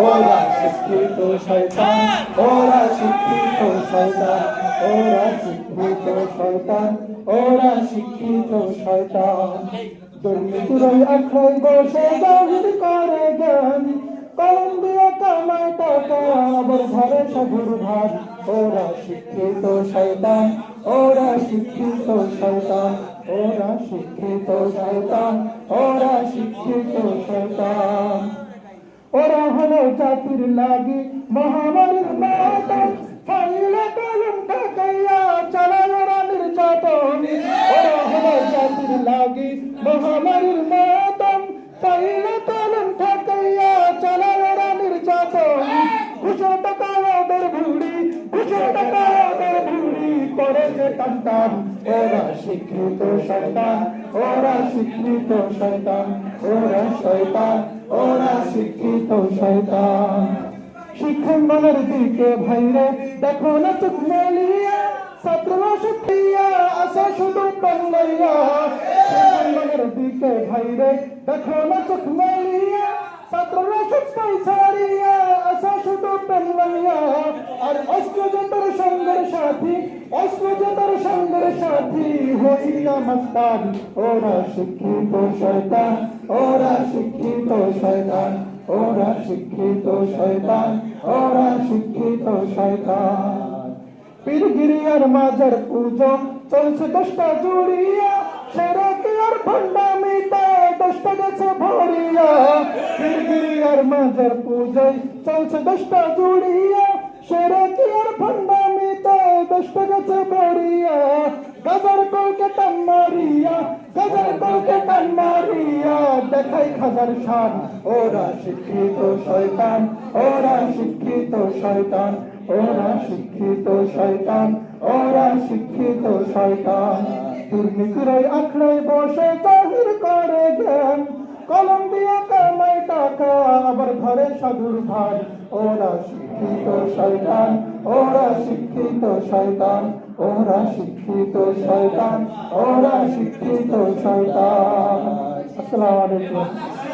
ওরা শিক্ষিত শয়তান ওরা শিক্ষিত শয়তান ওরা শিক্ষিত শয়তান ওরা শিক্ষিত শয়তান দুর্নীতিরই আখড়াই বসে জাহির করে জ্ঞান কলম দিয়ে কামায় টাকা আবার ঘরে সবুর ভাত ওরা শিক্ষিত হলো জাতির লাগি মহামারীর মাতম ফাইলে কলম ঠকাইয়া চালায় ওরা নির্যাতন ওরা হলো জাতির লাগি মহামারীর মাতম ফাইলে কলম ঠকাইয়া চালায় ওরা নির্যাতন ঘুষো টাকা ওদের ভুড়ি ঘুষো টাকা ওদের ভুড়ি করেছে টান ওরা শিক্ষিত শয়তান ওরা শিক্ষিত শয়তান ওরা শয়তান ওরা শিক্ষিত শয়তান। শিক্ষাঙ্গনের দিকে ভাইরে, দেখো না চোখ মেলিয়া, ছাত্ররা সুপ্রিয়া আসা শুধু বাংলাইয়া শিক্ষাঙ্গনের দিকে ভাইরে, দেখো না চোখ মেলিয়া, ছাত্ররা সুপ্রাই ছাড়িয়া আসা শুধু বাংলাইয়া আর অস্ত্র যতর সঙ্গের সাথী অস্ত্র যতর সঙ্গের সাথী হইয়া মস্তান। ওরা শিক্ষিত শয়তান, ওরা শিক্ষিত শয়তান, ওরা শিক্ষিত শয়তান, ওরা শিক্ষিত শয়তান। পীরগিরিয়ার মাজার পুজো, চলছে দশটা জুড়িয়া, সেরাকে আর ভণ্ডামিতে দশটা গেছে ভরিয়া। পীরগিরিয়ার মাজার পুজোয় চলছে দশটা জুড়িয়া, সেরাকে আর ভণ্ডামিতে দশটা গেছে ভরিয়া। গাজার কলকে টান মারিয়া, গাজার কলকে টান মারিয়া দেখাই খাজার ওরা শিক্ষিত শয়তান, ওরা শিক্ষিত শয়তান, ওরা শিক্ষিত শয়তান, ওরা শিক্ষিত শয়তান। দুর্নীতিরাই আখড়াই বসে জাহির করে জ্ঞান। কলম দিয়ে কামাই টাকা, আবার ঘরে সাধুর ভাই ওরা শিক্ষিত শয়তান, ওরা শিক্ষিত শয়তান, ওরা শিক্ষিত শয়তান, ওরা শিক্ষিত শয়তান। আসসালামু আলাইকুম